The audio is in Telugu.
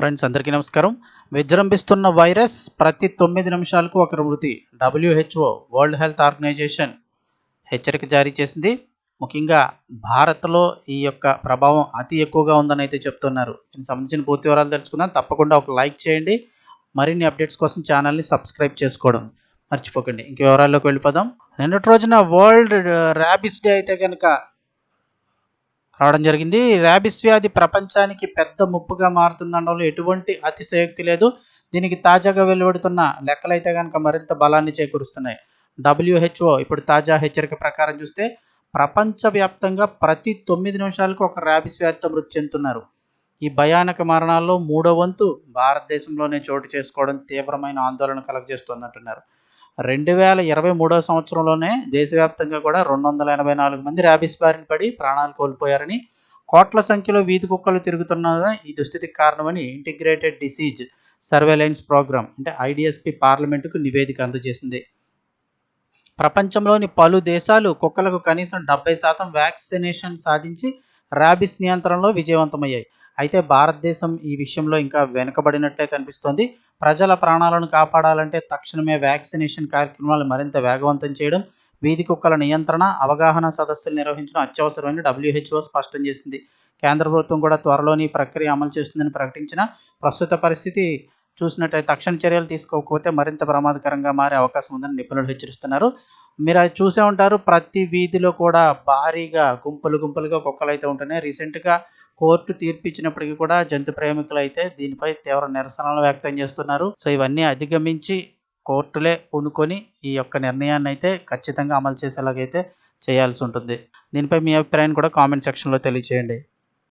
ఫ్రెండ్స్ అందరికీ నమస్కారం. విజృంభిస్తున్న వైరస్ ప్రతి తొమ్మిది నిమిషాలకు ఒక మృతి డబ్ల్యూహెచ్ఓ వరల్డ్ హెల్త్ ఆర్గనైజేషన్ హెచ్చరిక జారీ చేసింది. ముఖ్యంగా భారత్లో ఈ యొక్క ప్రభావం అతి ఎక్కువగా ఉందని అయితే చెప్తున్నారు. దీనికి సంబంధించిన పూర్తి వివరాలు తెలుసుకుందాం. తప్పకుండా ఒక లైక్ చేయండి. మరిన్ని అప్డేట్స్ కోసం ఛానల్ని సబ్స్క్రైబ్ చేసుకోవడం మర్చిపోకండి. ఇంక వివరాల్లోకి వెళ్ళిపోదాం. నిన్నటి రోజున వరల్డ్ ర్యాబిస్ డే అయితే కనుక రావడం జరిగింది. ర్యాబిస్ వ్యాధి ప్రపంచానికి పెద్ద ముప్పుగా మారుతుందనడంలో ఎటువంటి అతిశయోక్తి లేదు. దీనికి తాజాగా వెలువడుతున్న లెక్కలైతే కనుక మరింత బలాన్ని చేకూరుస్తున్నాయి. డబ్ల్యూహెచ్ఓ ఇప్పుడు తాజా హెచ్చరిక ప్రకారం చూస్తే ప్రపంచవ్యాప్తంగా ప్రతి తొమ్మిది నిమిషాలకు ఒక ర్యాబిస్ వ్యాధితో మృతి చెందుతున్నారు. ఈ భయానక మరణాల్లో మూడో వంతు భారతదేశంలోనే చోటు చేసుకోవడం తీవ్రమైన ఆందోళన కలగజేస్తుందంటున్నారు. రెండు వేల ఇరవై మూడో సంవత్సరంలోనే దేశవ్యాప్తంగా కూడా రెండు వందల ఎనభై నాలుగు మంది ర్యాబిస్ బారిన పడి ప్రాణాలు కోల్పోయారని కోట్ల సంఖ్యలో వీధి కుక్కలు తిరుగుతున్న ఈ దుస్థితికి కారణమని ఇంటిగ్రేటెడ్ డిసీజ్ సర్వేలెన్స్ ప్రోగ్రామ్ అంటే ఐడిఎస్పి పార్లమెంటుకు నివేదిక అందజేసింది. ప్రపంచంలోని పలు దేశాలు కుక్కలకు కనీసం డెబ్బై శాతం వ్యాక్సినేషన్ సాధించి ర్యాబిస్ నియంత్రణలో విజయవంతమయ్యాయి. అయితే భారతదేశం ఈ విషయంలో ఇంకా వెనుకబడినట్లే కనిపిస్తోంది. ప్రజల ప్రాణాలను కాపాడాలంటే తక్షణమే వ్యాక్సినేషన్ కార్యక్రమాలు మరింత వేగవంతం చేయడం వీధి కుక్కల నియంత్రణ అవగాహన సదస్సులు నిర్వహించడం అత్యవసరమని డబ్ల్యూహెచ్ఓ స్పష్టం చేసింది. కేంద్ర ప్రభుత్వం కూడా త్వరలోని ప్రక్రియ అమలు చేస్తుందని ప్రకటించిన ప్రస్తుత పరిస్థితి చూసినట్టయితే తక్షణ చర్యలు తీసుకోకపోతే మరింత ప్రమాదకరంగా మారే అవకాశం ఉందని నిపుణులు హెచ్చరిస్తున్నారు. మీరు అది చూసే ఉంటారు. ప్రతి వీధిలో కూడా భారీగా గుంపులు గుంపులుగా కుక్కలు అయితే ఉంటున్నాయి రీసెంట్గా కోర్టు తీర్పు ఇచ్చినప్పటికీ కూడా జంతు ప్రేమికులు అయితే దీనిపై తీవ్ర నిరసనలు వ్యక్తం చేస్తున్నారు. సో ఇవన్నీ అధిగమించి కోర్టులే పూనుకొని ఈ యొక్క నిర్ణయాన్ని అయితే ఖచ్చితంగా అమలు చేసేలాగైతే చేయాల్సి ఉంటుంది. దీనిపై మీ అభిప్రాయాన్ని కూడా కామెంట్ సెక్షన్లో తెలియచేయండి.